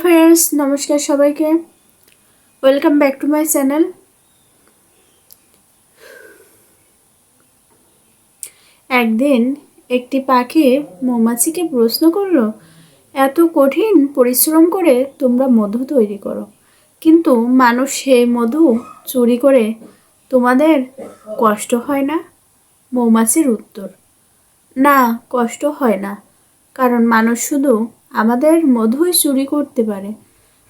Friends নমস্কার সবাইকে। Welcome back to my channel একদিন একটি পাখি মৌমাছিকে প্রশ্ন করল, এত কঠিন পরিশ্রম করে তোমরা মধু তৈরি করো। কিন্তু মানুষ সেই মধু চুরি করে তোমাদের কষ্ট হয় না? মৌমাছির উত্তর, না, কষ্ট হয় না। কারণ মানুষ শুধু আমাদের মধুই চুরি করতে পারে।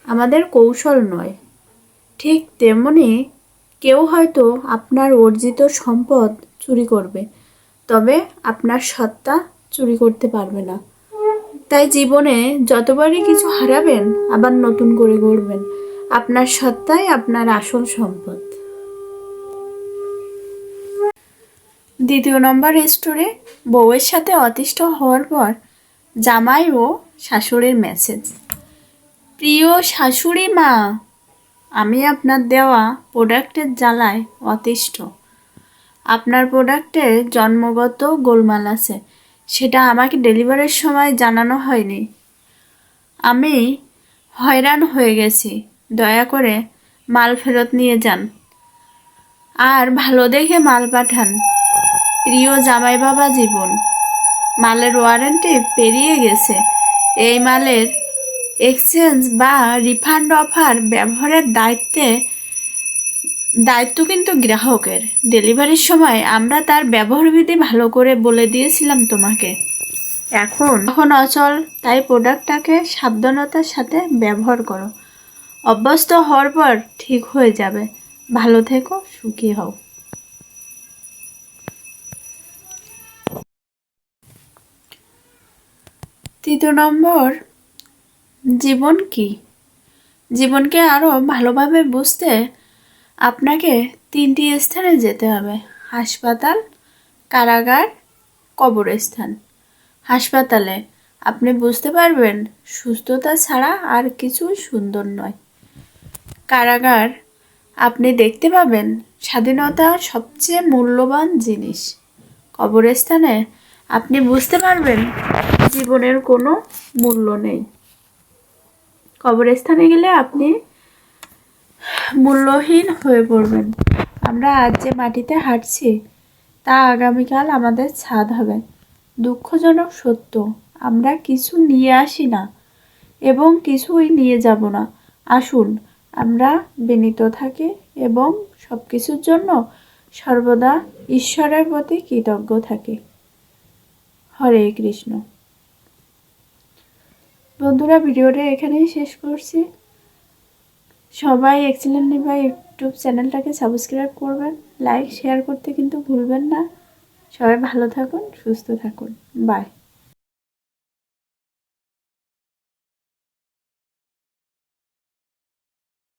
আমাদের কৌশল নয়। ঠিক তেমনি কেউ হয়তো আপনার অর্জিত সম্পদ চুরি করবে, তবে আপনার সত্তা চুরি করতে পারবে না। তাই জীবনে যতবারই কিছু হারাবেন, আবার নতুন করে গড়বেন। আপনার সত্তাই আপনার আসল সম্পদ। দ্বিতীয় নম্বর স্টোরে বউয়ের সাথে অতিষ্ঠ হওয়ার পর জামাই ও শাশুড়ির মেসেজ প্রিয় শাশুড়ি মা, আমি আপনার দেওয়া প্রোডাক্টের জ্বালায় অতিষ্ঠ। আপনার প্রোডাক্টে জন্মগত গোলমাল আছে। সেটা আমাকে ডেলিভারির সময় জানানো হয়নি। আমি হয়রান হয়ে গেছি। দয়া করে মাল ফেরত নিয়ে যান। আর ভালো দেখে মাল পাঠান। প্রিয় জামাই বাবা জীবন মালের ওয়ারেন্টি পেরিয়ে গেছে। এই মালের এক্সচেঞ্জ বা রিফান্ড অফার ব্যবহারের দায়িত্বে, দায়িত্ব কিন্তু গ্রাহকের। ডেলিভারির সময় আমরা তার ব্যবহারবিধি ভালো করে বলে দিয়েছিলাম তোমাকে। এখন এখন অচল, তাই প্রোডাক্টটাকে সাবধানতার সাথে ব্যবহার করো। অভ্যস্ত হওয়ার পর ঠিক হয়ে যাবে। ভালো থেকো, সুখী হও। তৃতীয় নম্বর, জীবন কি? জীবনকে আরও ভালোভাবে বুঝতে আপনাকে তিনটি স্থানে যেতে হবে। হাসপাতাল, কারাগার, কবরস্থান। হাসপাতালে আপনি বুঝতে পারবেন, সুস্থতা ছাড়া আর কিছুই সুন্দর নয়। কারাগার, আপনি দেখতে পাবেন স্বাধীনতা সবচেয়ে মূল্যবান জিনিস। কবরস্থানে আপনি বুঝতে পারবেন জীবনের কোনো মূল্য নেই। কবরস্থানে গেলে আপনি মূল্যহীন হয়ে পড়বেন। আমরা আজ যে মাটিতে হাঁটছি, তা আগামীকাল আমাদের ছাদ হবে। দুঃখজনক সত্য, আমরা কিছু নিয়ে আসি না এবং কিছুই নিয়ে যাব না। আসুন, আমরা বিনীত থাকি এবং সব কিছুর জন্য সর্বদা ঈশ্বরের প্রতি কৃতজ্ঞ থাকি। হরে কৃষ্ণ। বন্ধুরা, ভিডিওটা এখানেই শেষ করছি। সবাই এক্সিলেন্ট নিবা ইউটিউব চ্যানেলটাকে সাবস্ক্রাইব করবেন লাইক শেয়ার করতে কিন্তু ভুলবেন না। সবাই ভালো থাকুন, সুস্থ থাকুন। বাই